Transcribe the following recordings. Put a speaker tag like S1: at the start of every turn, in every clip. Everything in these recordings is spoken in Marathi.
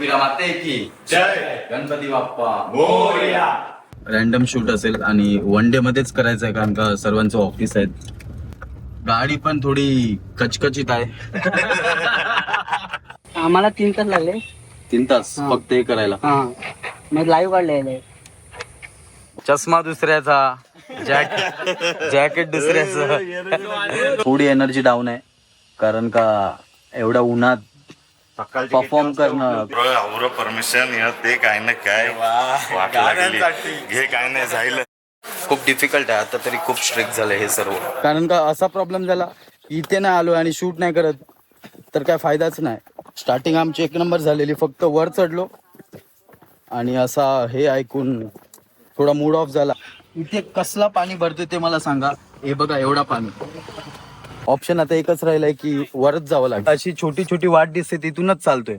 S1: माते की
S2: जय.
S1: गणपती बाप्पा.
S2: मोरया.
S1: रॅन्डम शूट असेल आणि वन डे मध्येच करायचं आहे कारण का सर्वांचं ऑफिस आहेत. गाडी पण थोडी कचकचित आहे.
S3: आम्हाला तीन तास लागले
S1: तीन तास
S3: हा.
S1: फक्त हे करायला.
S3: हा. मग लाईव्ह काढले
S1: चष्मा दुसऱ्याचा. जॅकेट जॅकेट दुसऱ्याचं. थोडी एनर्जी डाऊन आहे. कारण का एवढ्या उन्हात परफॉर्म करणं.
S4: आवर परमिशन ते काय ना काय. वाट लागली. घे काय नाही झालं
S1: खूप डिफिकल्ट आहे आता तरी खूप स्ट्रिक्ट झालं हे सर्व. कारण का असा प्रॉब्लेम झाला इथे नाही आलो आणि शूट नाही करत. तर काय फायदाच नाही. स्टार्टिंग आमची एक नंबर झालेली फक्त वर चढलो. आणि असा हे ऐकून थोडा मूड ऑफ झाला. इथे कसला पाणी भरतोय ते मला सांगा. हे बघा एवढा पाणी. ऑप्शन आता एकच राहिलाय की वरच जावं लागेल. अशी छोटी छोटी वाट दिसते तिथूनच चालतोय.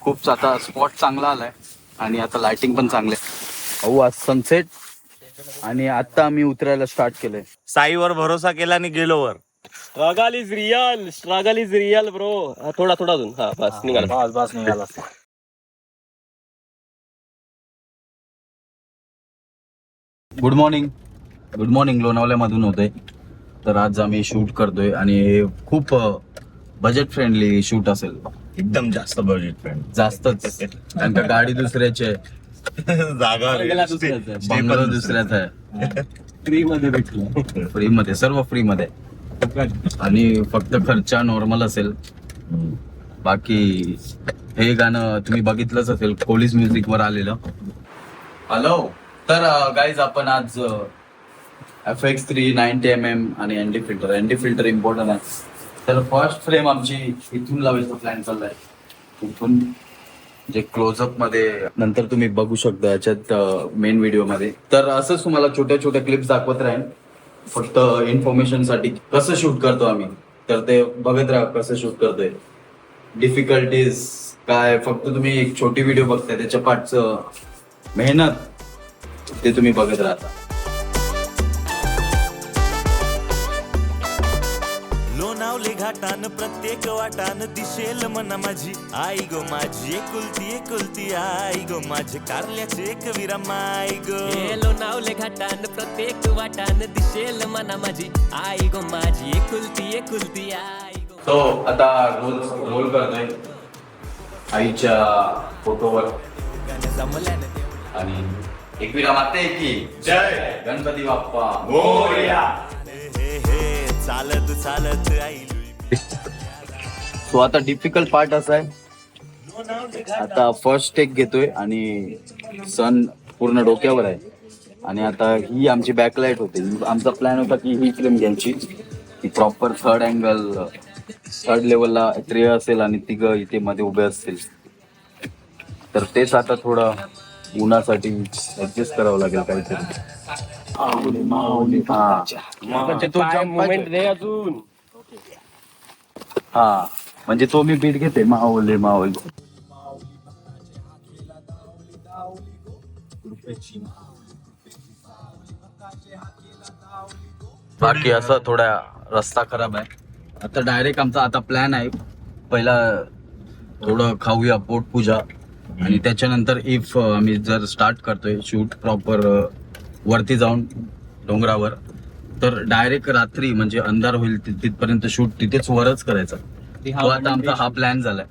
S1: खूप आता स्पॉट चांगला आलाय आणि आता लाइटिंग पण चांगली आहे. अहो आज सनसेट आणि आता आम्ही उतरायला स्टार्ट केलंय.
S2: साईवर भरोसा केला आणि गेलो वर.
S5: Struggle is real struggle is real bro थोडा थोडा अजून. हा बस निघाला.
S2: बस बस निघाला.
S1: गुड मॉर्निंग गुड मॉर्निंग लोणावल्यामधून होते तर आज आम्ही शूट करतोय आणि हे खूप बजेट फ्रेंडली शूट असेल.
S4: एकदम जास्त बजेट फ्रेंड
S1: जास्तच. कारण का गाडी दुसऱ्याची आहे.
S4: जागा
S1: बंगलो दुसऱ्याचा आहे.
S5: फ्री मध्ये भेटलं.
S1: फ्री मध्ये सर्व फ्री मध्ये. आणि फक्त खर्च नॉर्मल असेल. बाकी हे गाणं तुम्ही बघितलंच असेल. पोलीस म्युझिक वर आलेलं. हॅलो तर गाईज आपण आज F X three ninety M M आणि ND filter ND filter important आहे. तर फर्स्ट फ्रेम आमची इथून लावायचा प्लॅन चाललाय. इथून जे क्लोजअपमध्ये नंतर तुम्ही बघू शकता याच्यात मेन व्हिडिओमध्ये. तर असंच तुम्हाला छोट्या छोट्या क्लिप्स दाखवत राहील फक्त इन्फॉर्मेशनसाठी कसं शूट करतो आम्ही तर ते बघत राहा कसं शूट करतोय. डिफिकल्टीज काय फक्त तुम्ही एक छोटी व्हिडिओ बघताय त्याच्या पाठचं मेहनत ते तुम्ही बघत राहता.
S6: लोणावले घाटान प्रत्येक वाटान दिशेल मना माझी. आई गो माझी एकुलती एकुलती आई गो माझे कारल्याचे एक विरा माय गो.
S7: लोणावले घाटान प्रत्येक वाटान दिशेल मना माझी. आई गो माझी एकुलती एकुलती आई गो.
S1: तो आता रोल रोल करतोय आईच्या फोटोवर.
S6: जमल्यानं
S1: आणि एकविरा माते की?
S2: जय.
S1: गणपती बाप्पा.
S2: मोरया.
S6: चालत चालत
S1: सो आता डिफिकल्ट पार्ट असा आहे. आता फर्स्ट टेक घेतोय आणि सन पूर्ण डोक्यावर आहे. आणि आता ही आमची बॅकलाईट होते. आमचा प्लॅन होता की ही फिल्म घ्यायची. ती प्रॉपर थर्ड अँगल थर्ड लेवलला ट्रे असेल आणि तिघ इथे मध्ये उभे असतील. तर तेच आता थोडं उन्हासाठी ऍडजस्ट करावं लागेल काहीतरी. हा. म्हणजे
S5: मुवमेंट दे अजून.
S1: हा. म्हणजे तो मी बीट घेते माहोले माहोले बाकी असं थोडा रस्ता खराब आहे. आता डायरेक्ट आमचा आता प्लॅन आहे. पहिला थोडं खाऊया पोट पूजा आणि त्याच्यानंतर इफ आम्ही जर स्टार्ट करतोय शूट प्रॉपर वरती जाऊन डोंगरावर तर डायरेक्ट रात्री म्हणजे अंधार होईल तिथपर्यंत शूट तिथेच वरच करायचा. तो आता आमचा हा प्लॅन झालाय.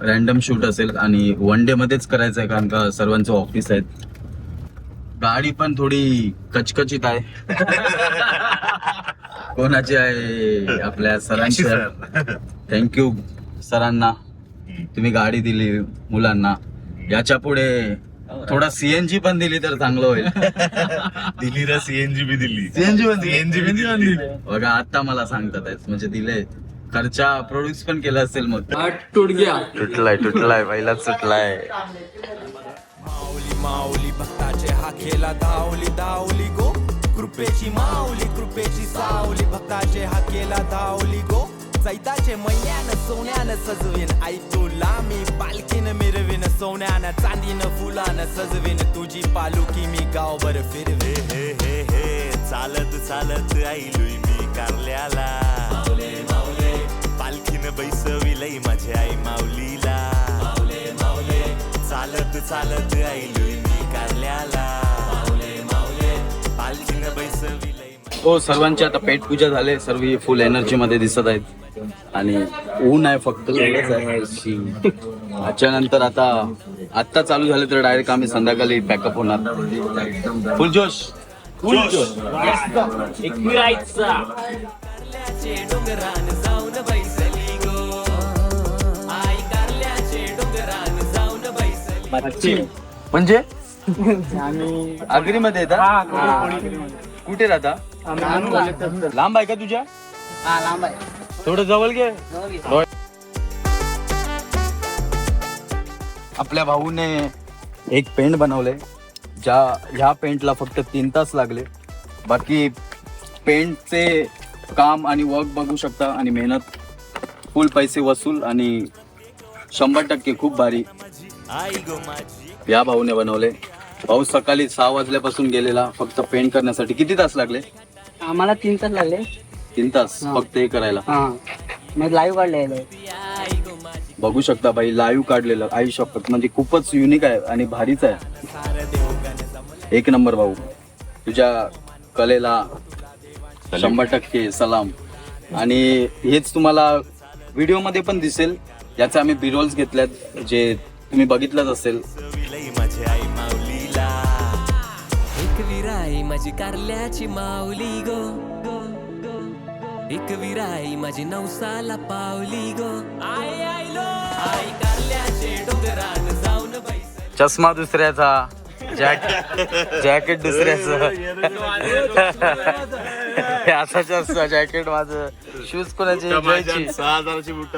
S1: रॅन्डम शूट असेल आणि वन डे मध्येच करायचं आहे कारण का सर्वांचं ऑफिस आहेत. गाडी पण थोडी कचकचित आहे. कोणाची आहे? आपल्या सरांची थँक्यू सरांना. तुम्ही गाडी दिली मुलांना. याच्यापुढे थोडा सीएनजी पण दिली तर चांगलं होईल.
S4: दिली रे सीएनजी बी दिली.
S1: सीएनजी पण
S4: सीएनजी बी दिली.
S1: बघा आता मला सांगतात म्हणजे दिले. खर्चा प्रोड्यूस पण केला असेल मग.
S3: तुट गया
S1: तुटलाय तुटलाय पहिलाच सुटलाय
S6: माऊली माऊली भक्ताचे हा खेला धावली धावली गो. कृपेची माऊली कृपेची सावली भक्ताचे हा केला धावली गो. चैताचे मैन्यानं सोन्यानं सजवेन. आई तुला मी पालखीनं मिरवेन. सोन्यानं चांदीनं फुलानं सजवेन तुझी पालुकी मी गावभर फिरवे हे हे हे चालत चालत आईलुई मी कारल्याला पालखीनं बैसविलई माझी आई माऊलीला चालत चालत आईलुई मी कारल्याला पालखीनं बैसविलई
S1: हो सर्वांची आता पेट पूजा झाले सर्व फुल एनर्जी मध्ये दिसत आहेत. आणि ऊन आहे फक्त त्याच्यानंतर आता आत्ता चालू झाले तर डायरेक्ट आम्ही संध्याकाळी पॅकअप होणार. फुल जोश. फुल जोश.
S7: कारल्याचे डोंगरान जाऊन बैसली गो आई कारल्याचे डोंगरान जाऊन बैसली
S1: म्हणजे
S3: आम्ही
S1: आगरीमध्ये येतात कुठे राहता लांब आहे का तुझ्या?
S3: हा लांब आहे.
S1: थोडं जवळ घे. आपल्या भाऊने एक पेंट बनवले ज्या ह्या पेंटला फक्त तीन तास लागले. बाकी पेंटचे काम आणि वर्क बघू शकता आणि मेहनत फुल पैसे वसूल आणि शंभर टक्के खूप भारी. या भाऊने बनवले. भाऊ सकाळी सहा वाजल्यापासून गेलेला फक्त पेंट करण्यासाठी किती तास लागले?
S3: आम्हाला तीन तास लागले.
S1: तीन तास. फक्त हे करायला.
S3: मग लाईव्ह काढले
S1: बघू शकता भाई लाईव्ह काढलेलं आई शपथ. म्हणजे खूपच युनिक आहे आणि भारीच आहे. एक नंबर भाऊ. तुझ्या कलेला शंभर टक्के सलाम. आणि हेच तुम्हाला व्हिडिओमध्ये पण दिसेल. याचे आम्ही बिरोल्स घेतल्यात जे तुम्ही बघितलंच असेल.
S6: माझी
S7: कारल्याची माऊली गो. एक विराई माझी नवसाला पावली गो. आई आईलो आई कारल्याचे डोंगरान जाऊन बैसली.
S1: चष्मा दुसऱ्याचा जॅकेट जॅकेट दुसऱ्याचं. असा चष्मा जॅकेट माझं. शूज कोणाचे? जयची.
S4: सहा हजाराची बुट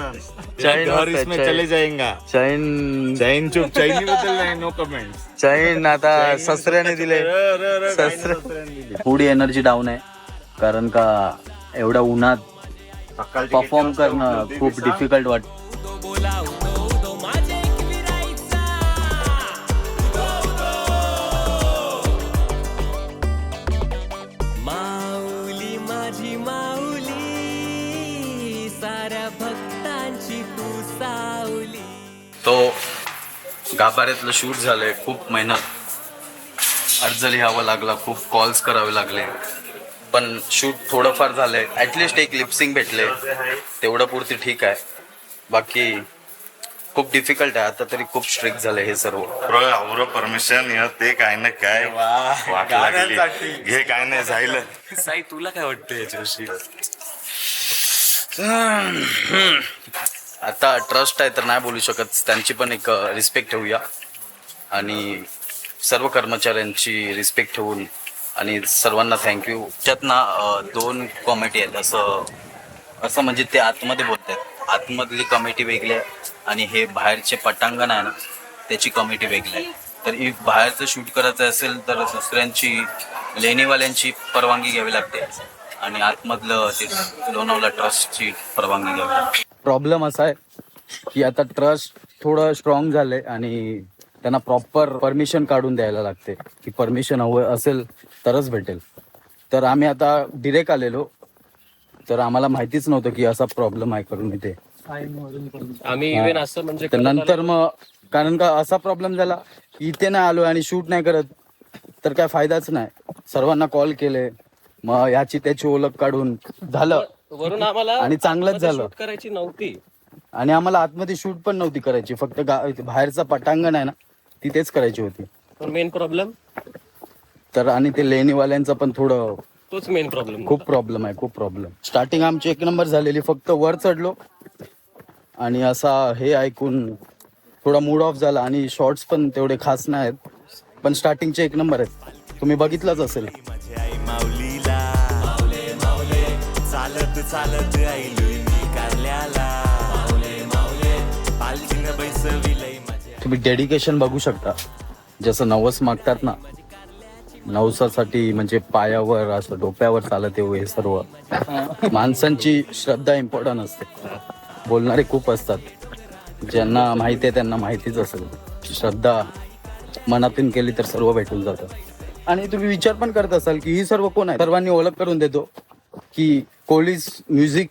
S1: चैन
S4: घर इसमें चले जाएंगा
S1: चैन
S4: चैन चुप चैनी बद्दल नाही नो कमेंट
S1: चैन आता ससऱ्याने दिले ससरे थोडी एनर्जी डाऊन आहे कारण का एवढ्या उन्हात परफॉर्म करणं खूप डिफिकल्ट
S7: सावली.
S1: तो गाभाऱ्यातलं शूट झालंय खूप मेहनत. अर्ज लिहावा लागला खूप कॉल्स करावे लागले. पण शूट थोडंफार झालंय. ॲटलिस्ट एक लिपसिंग भेटले तेवढं पुरती ठीक आहे. बाकी खूप डिफिकल्ट आहे. आता तरी खूप स्ट्रिक्ट झालंय हे सर्व.
S4: अवरो परमिशन य ते काय ना काय. वाट लागली. घे काय नाही झालं
S5: साई तुला काय वाटतं याच्याविषयी?
S1: आता ट्रस्ट आहे तर नाही बोलू शकत. त्यांची पण एक रिस्पेक्ट ठेवूया. आणि सर्व कर्मचाऱ्यांची रिस्पेक्ट ठेवून आणि सर्वांना थँक्यू त्यात ना दोन कॉमेडी आहेत. असं असं म्हणजे ते आतमध्ये बोलतात आतमधली कमिटी वेगळी आहे आणि हे बाहेरचे पटांगण आहे ना त्याची कमिटी वेगळी आहे. तर इफ बाहेरचं शूट करायचं असेल तर दुसऱ्यांची लेणीवाल्यांची परवानगी घ्यावी लागते. आणि आतमधलं ते लोणावला ट्रस्टची परवानगी घ्यावी लागते. प्रॉब्लेम असा आहे की आता ट्रस्ट थोडं स्ट्रॉंग झालंय आणि त्यांना प्रॉपर परमिशन काढून द्यायला लागते. की परमिशन हवं असेल तरच भेटेल. तर आम्ही आता डिरेक्ट आलेलो. तर आम्हाला माहितीच नव्हतं की असा प्रॉब्लेम आहे करून इथे.
S5: आम्ही इव्हन असं म्हणजे
S1: तर नंतर मग कारण का असा प्रॉब्लेम झाला की इथे नाही आलो आणि शूट नाही करत तर काय फायदाच नाही. सर्वांना कॉल केले. मग याची त्याची ओळख काढून झालं.
S5: वरून आम्हाला
S1: आणि चांगलंच झालं.
S5: shoot करायची नव्हती.
S1: आणि आम्हाला आतमध्ये शूट पण नव्हती करायची. फक्त गा- बाहेरचा पटांगण आहे ना तिथेच करायची होती.
S5: पण मेन प्रॉब्लेम
S1: तर आणि ते लेणीवाल्यांचं पण थोडं
S5: तोच मेन प्रॉब्लेम
S1: खूप प्रॉब्लेम आहे खूप प्रॉब्लेम स्टार्टिंग आमची एक नंबर झालेली फक्त वर चढलो. आणि असा हे ऐकून थोडा मूड ऑफ झाला आणि शॉर्ट्स पण तेवढे खास नाही आहेत. पण स्टार्टिंगचे एक नंबर आहेत. तुम्ही बघितलंच असेल.
S6: चालत चालत
S1: तुम्ही डेडिकेशन बघू शकता. जसं नवस मागतात ना नवसासाठी म्हणजे पायावर असं डोक्यावर चालत येऊ हो हे सर्व. माणसांची श्रद्धा इम्पॉर्टंट असते. बोलणारे खूप असतात. ज्यांना माहिती आहे त्यांना माहितीच असेल. श्रद्धा मनातून केली तर सर्व भेटून जातं. आणि तुम्ही विचार पण करत असाल की ही सर्व कोण आहे सर्वांनी ओळख करून देतो की कोलीस म्युझिक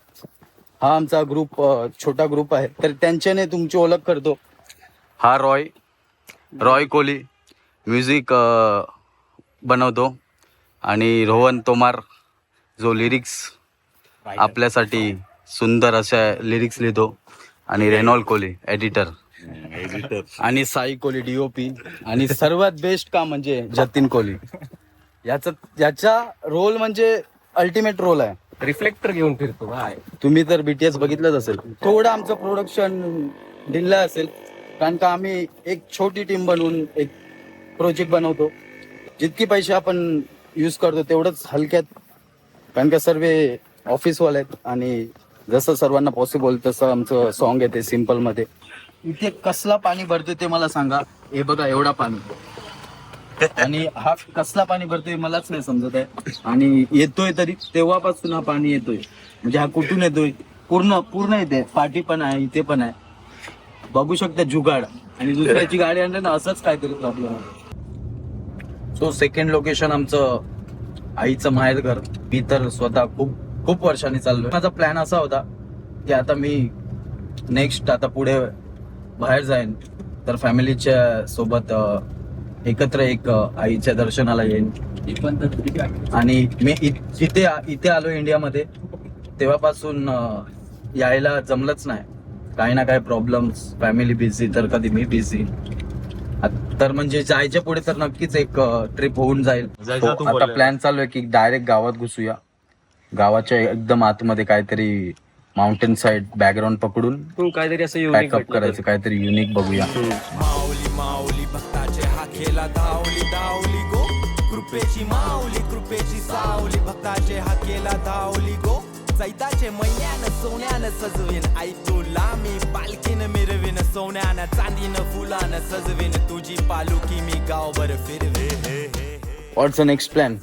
S1: हा आमचा ग्रुप छोटा ग्रुप आहे. तर त्यांच्याने तुमची ओळख करतो. हा रॉय रॉय कोहली म्युझिक बनवतो. आणि रोहन तोमार जो लिरिक्स आपल्यासाठी सुंदर अशा लिरिक्स लिहितो. आणि रेनॉल्ड कोहली एडिटर आणि साई कोहली डीओपी आणि सर्वात बेस्ट काम म्हणजे जतीन कोहली. याचा याचा रोल म्हणजे अल्टिमेट रोल आहे.
S5: रिफ्लेक्टर घेऊन फिरतो
S1: तुम्ही तर बीटीएस बघितलंच असेल. थोडं आमचं प्रोडक्शन ढिल्ला असेल. कारण का आम्ही एक छोटी टीम बनवून एक प्रोजेक्ट बनवतो. जितके पैसे आपण यूज करतो तेवढंच हलक्यात. कारण का सर्व ऑफिसवाले आहेत आणि जसं सर्वांना पॉसिबल तसं आमचं सॉन्ग येते सिंपलमध्ये. इथे कसला पाणी भरतोय ते मला सांगा. हे बघा एवढा पाणी. आणि हा कसला पाणी भरतोय मलाच नाही समजत आहे. आणि येतोय तरी तेव्हापासून हा पाणी येतोय. म्हणजे हा कुठून येतोय? पूर्ण पूर्ण येते. पाठी पण आहे इथे पण आहे. बघू शकता जुगाड. आणि दुसऱ्याची गाडी आणलं ना असंच काहीतरी प्रॉब्लेम सो सेकंड लोकेशन आमचं आईचं माहेर घर. मी तर स्वतः खूप खूप वर्षांनी चाललो माझा प्लॅन असा होता की आता मी नेक्स्ट आता पुढे बाहेर जाईन. तर फॅमिलीच्या सोबत एकत्र एक आईच्या दर्शनाला येईन. आणि मी इथे इथे आलो इंडियामध्ये. तेव्हापासून यायला जमलंच नाही. काही ना काही प्रॉब्लेम्स फॅमिली बिझी तर कधी मी बिझी तर म्हणजे जायच्या पुढे तर नक्कीच एक ट्रिप होऊन जाईल. हो,
S2: तू
S1: आता. प्लॅन चालू आहे की डायरेक्ट गावात घुसूया. गावाच्या एकदम आतमध्ये काहीतरी माउंटेन साइड बॅकग्राऊंड पकडून
S5: तू काहीतरी असं युनिक
S1: पॅकअप करायचं काहीतरी युनिक बघूया.
S6: माऊली माऊली भक्ताचे हा खेळा धावली धावली गो. कृपेची माऊली कृपेची सावली भक्ताचे हा केला धावली गो. चैताचे मैन्यानं सोन्यानं सजवीन आई तुला मी पालखीनं मिरवीन सोन्यानं चांदीनं फुलानं सजवीन तुझी पालुकी मी गावभर फिरवे
S1: व्हॉट्स नेक्स्ट प्लॅन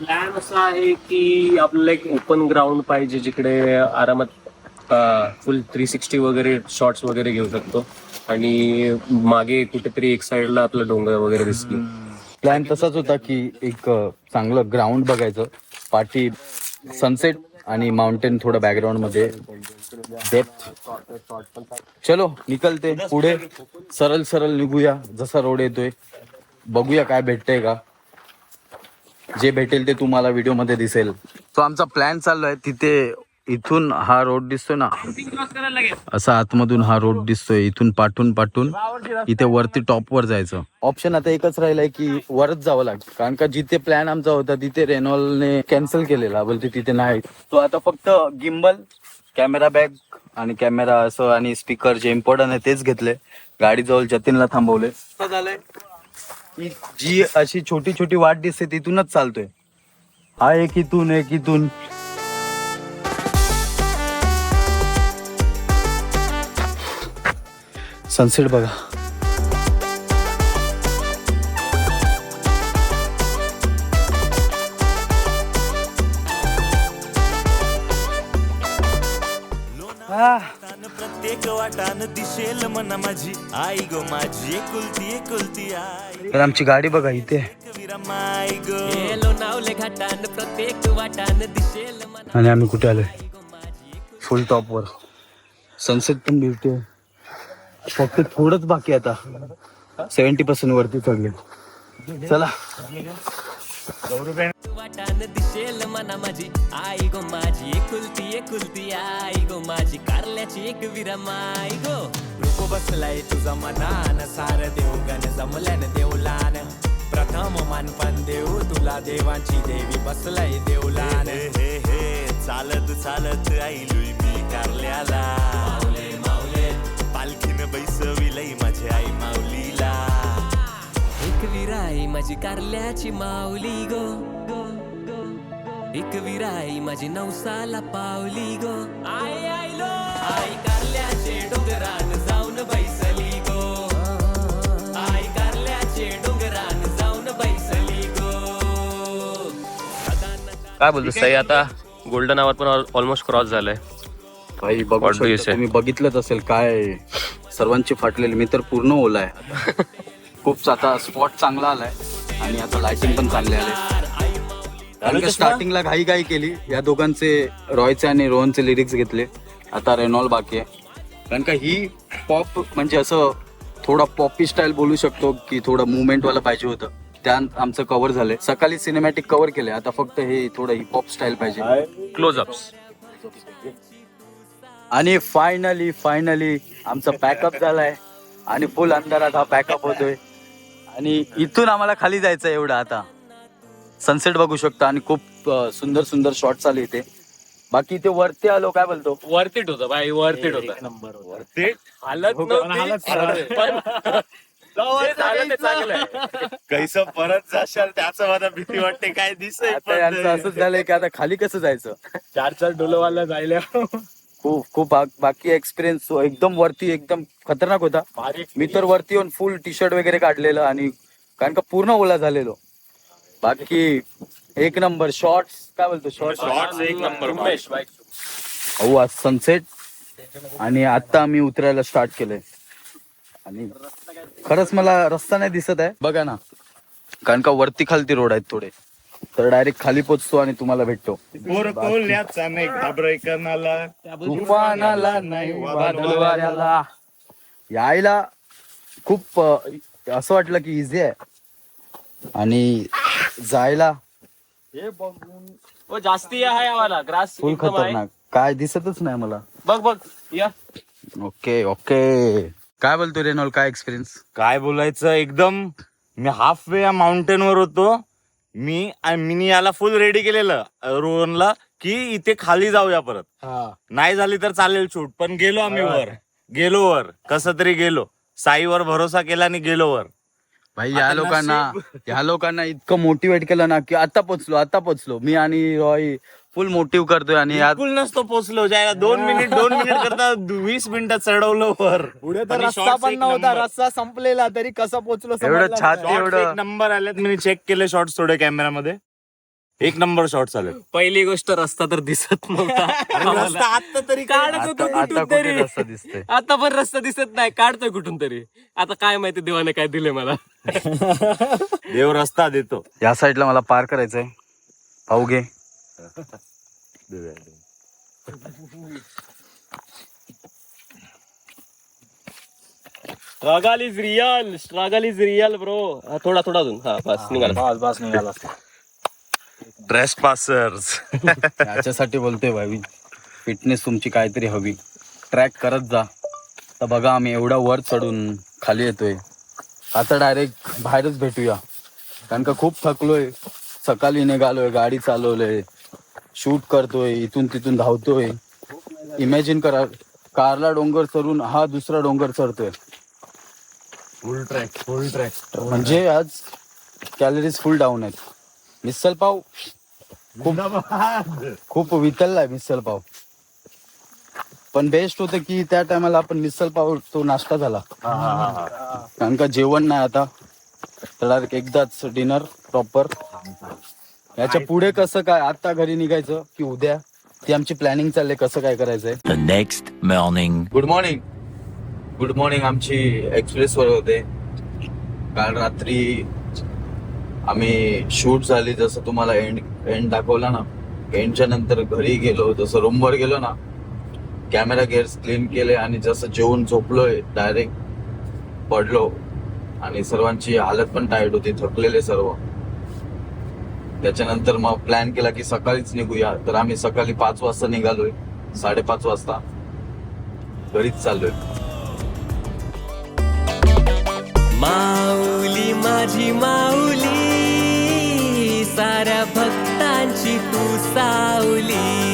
S5: प्लॅन असा आहे की आपल्याला एक ओपन ग्राउंड पाहिजे जिकडे आरामात फुल थ्री सिक्स्टी वगैरे शॉट्स वगैरे घेऊ शकतो आणि मागे कुठेतरी एक साइडला आपलं डोंगर वगैरे दिसली
S1: प्लॅन तसाच होता की एक अ, चांगलं ग्राउंड बघायचं पाठी सनसेट आणि माउंटेन थोडं बॅकग्राऊंडमध्ये डेप्थ चलो निकलते पुढे. सरळ सरळ निघूया. जसा रोड येतोय. बघूया काय भेटतंय का. जे भेटेल ते तुम्हाला व्हिडिओमध्ये दिसेल. तो आमचा प्लॅन चाललाय तिथे इथून हा रोड दिसतोय ना. असा आतमधून हा रोड दिसतोय इथून पाठून पाठून इथे वरती टॉप वर जायचं. ऑप्शन आता एकच राहिलाय की वरच जावं लागेल. कारण का जिथे प्लॅन आमचा होता तिथे रेनॉलने कॅन्सल केलेला बोलते तिथे नाही. तो आता फक्त गिम्बल कॅमेरा बॅग आणि कॅमेरा असं आणि स्पीकर जे इम्पॉर्टंट आहे तेच घेतले. गाडी जवळ जतीनला थांबवले. झालंय. जी अशी छोटी छोटी वाट दिसते तिथूनच चालतोय. हा एक इथून एक इथून. सनसेट बघा.
S6: प्रत्येक वाटान दिशेल मना माझी आई गो माझी एकुलती एकुलती आई
S1: तर आमची गाडी बघा इथे.
S6: विरा माय गो
S7: गेलो नावले घाटान प्रत्येक वाटान दिसेल मना
S1: आणि आम्ही कुठे आलोय? फुल टॉप वर सनसेट पण ब्युटी आहे फक्त थोडंच बाकी आता. सेव्हन्टी पर्सेंट वरती चढले चला.
S7: वाटान दिसेल मना माझी. आई गो माझी एकुलती एकुलती आई गो माझी कारल्याची एक विरा माय गो.
S6: रूप बसलाय तुझा मनान. सार देव गण जमल्यान देवलान. प्रथम मानपण देऊ तुला देवांची देवी. बसलाय देवलान. हे हे चालत चालत आईलुय मी कारल्याला. बैसविलय माझी आई माऊलीला.
S7: एक विराई माझी कारल्याची माऊली गो. गो गो एक विराई माझी नवसाला पावली गो. आई आईलो आई कारल्याचे डोंगरान जाऊन बैसली गो. आई कारल्याचे डोंगरान जाऊन बैसली गो.
S5: काय बोलतो सई आता गोल्डन आवर पण ऑलमोस्ट क्रॉस झालंय.
S1: भाई बघू
S5: What do you
S1: शकता
S5: say?
S1: तुम्ही बघितलंच असेल काय सर्वांची फाटलेली. मी तर पूर्ण ओला आहे खूप आता स्पॉट चांगला आलाय. आणि आता लाइटिंग पण चांगली आले. स्टार्टिंगला घाई घाई केली. या दोघांचे रॉयचे आणि रोहनचे लिरिक्स घेतले. आता रेनॉल बाकी आहे. कारण का ही पॉप म्हणजे असं थोडा पॉपी स्टाईल बोलू शकतो की थोडं मुवमेंट वाला पाहिजे होतं. त्यात आमचं कव्हर झालंय. सकाळी सिनेमॅटिक कव्हर केलंय. आता फक्त हे थोडं हिपहॉप स्टाईल पाहिजे.
S5: क्लोजअप्स
S1: आणि फायनली फायनली आमचा पॅकअप झालाय. आणि फुल अंधारात हा पॅकअप होतोय. आणि इथून आम्हाला खाली जायचं एवढं आता. सनसेट बघू शकतो आणि खूप सुंदर सुंदर शॉट्स आले इथे. बाकी इथे वरती आलो काय बोलतो?
S5: वर्थ इट होतं भाई वर्थ इट होतं.
S2: ते
S5: हालत नव्हती. पण जे झालं ते चांगलं आहे.
S2: कैसं परत जाशाल त्याचं मला भीती वाटते. काय दिसतंय
S1: आता यांचं
S2: पण
S1: असंच झालंय की आता खाली कसं जायचं?
S5: चार चार डोलवाला जायला.
S1: खूप खूप बा- बाकी एक्सपिरियन्स एकदम वरती एकदम खतरनाक होता.
S5: भारी
S1: मी तर वरती येऊन फुल टी शर्ट वगैरे काढलेलं आणि कारण का पूर्ण ओला झालेलो. बाकी एक नंबर शॉर्ट्स काय बोलतो शॉर्ट्स
S2: शॉर्ट्स एक नंबर
S1: अहो आज सनसेट आणि आता आम्ही उतरायला स्टार्ट केलंय. आणि खरंच मला रस्ता नाही दिसत आहे. बघा ना. कारण का वरती खालती रोड आहेत थोडे. तर डायरेक्ट खाली पोचतो आणि तुम्हाला भेटतो.
S2: नाही
S1: तुफानाला नाही यायला खूप अ, असं वाटलं की इझी आहे. आणि जायला
S5: ओ जास्ती आहे आम्हाला. ग्रास
S1: फुल खतरनाक. काय दिसतच नाही मला.
S5: बघ बघ. या.
S1: Okay okay. काय बोलतो रेनॉल काय एक्सपिरियन्स
S2: काय बोलायचं? एकदम मी हाफ वे या माउंटेन वर होतो. मी आणि मी याला फुल रेडी केलेलं रोहनला की इथे खाली जाऊया परत. नाही झाली तर चालेल शूट पण गेलो आम्ही वर. गेलो वर. कसं तरी गेलो. साईवर भरोसा केला आणि गेलो वर.
S1: भाई या
S2: आता
S1: लोकांना या लोकांना इतकं मोटिवेट केलं ना की आता पोचलो आता पोचलो. मी आणि रॉय फुल मोटिव्ह करतोय आणि
S2: बिलकुल नसतो पोचलो. ज्याला दोन मिनिट दोन मिनिट करता वीस मिनिटं चढवलं वर.
S8: पुढे तर
S2: आणि
S8: रस्ता पण
S2: एक
S8: नव्हता.
S2: number.
S8: रस्ता संपलेला. तरी कसं पोचलो
S1: एवढं
S8: समजलं
S1: छाती
S8: नाही.
S1: एवढं
S2: एक नंबर आलेत मी चेक केले शॉर्ट्स थोडे कॅमेरामध्ये एक नंबर शॉर्ट्स आले
S5: पहिली गोष्ट रस्ता तर दिसत नव्हता.
S2: रस्ता आता तरी
S5: काढत
S1: आता
S5: होतो
S1: आता
S5: कुठून
S1: कुठे
S5: तरी.
S1: रस्ता दिसतोय?
S5: आता पण रस्ता दिसत नाही. काढतोय कुठून तरी. आता काय माहिती देवाने काय दिले मला.
S2: देव रस्ता देतो.
S1: या साईडला मला पार करायचंय. पाहू घे.
S5: Struggle is real struggle is real bro थोडा थोडा अजून हा बस निघाला
S2: ट्रेस पासर्स
S1: याच्यासाठी बोलतोय भाई फिटनेस तुमची काहीतरी हवी. ट्रॅक करत जा. तर बघा आम्ही एवढा वर चढून खाली येतोय. आता डायरेक्ट बाहेरच भेटूया. कारण का खूप थकलोय. सकाळी निघालोय गाडी चालवलोय. शूट करतोय इथून तिथून धावतोय. इमॅजिन करा कारला डोंगर चढून हा दुसरा डोंगर चढतोय.
S8: फुल ट्रॅक फुल ट्रॅक
S1: म्हणजे आज कॅलरीज फुल डाऊन आहेत. मिसल पाव खूप खूप वितळलाय मिसल पाव. पण बेस्ट होतं की त्या टायमाला आपण मिसल पाव तो नाश्ता झाला. कारण का जेवण नाही आता. तर एकदाच डिनर प्रॉपर याच्यापुढे कसं काय? आता घरी निघायचं की उद्या? ती आमची प्लॅनिंग चालले कसं काय करायचंय?
S9: The next morning.
S1: Good morning good morning आमची एक्सप्रेस वर होते. काल रात्री आम्ही शूट झाली जसं तुम्हाला एंड एंड दाखवला ना. एंडच्या नंतर घरी गेलो जसं रूम वर गेलो ना. कॅमेरा गेअर्स क्लीन केले आणि जसं जेवून झोपलोय डायरेक्ट पडलो. आणि सर्वांची हालत पण टाईट होती थकलेले सर्व. त्याच्यानंतर मग प्लॅन केला की सकाळीच निघूया. तर आम्ही सकाळी पाच वाजता निघालोय. साडेपाच वाजता. घरीच चाललोय.
S7: माऊली माझी माऊली साऱ्या भक्तांची तू सावली.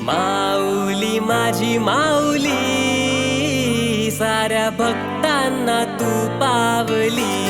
S7: माऊली माझी माऊली साऱ्या भक्तांना तू पावली.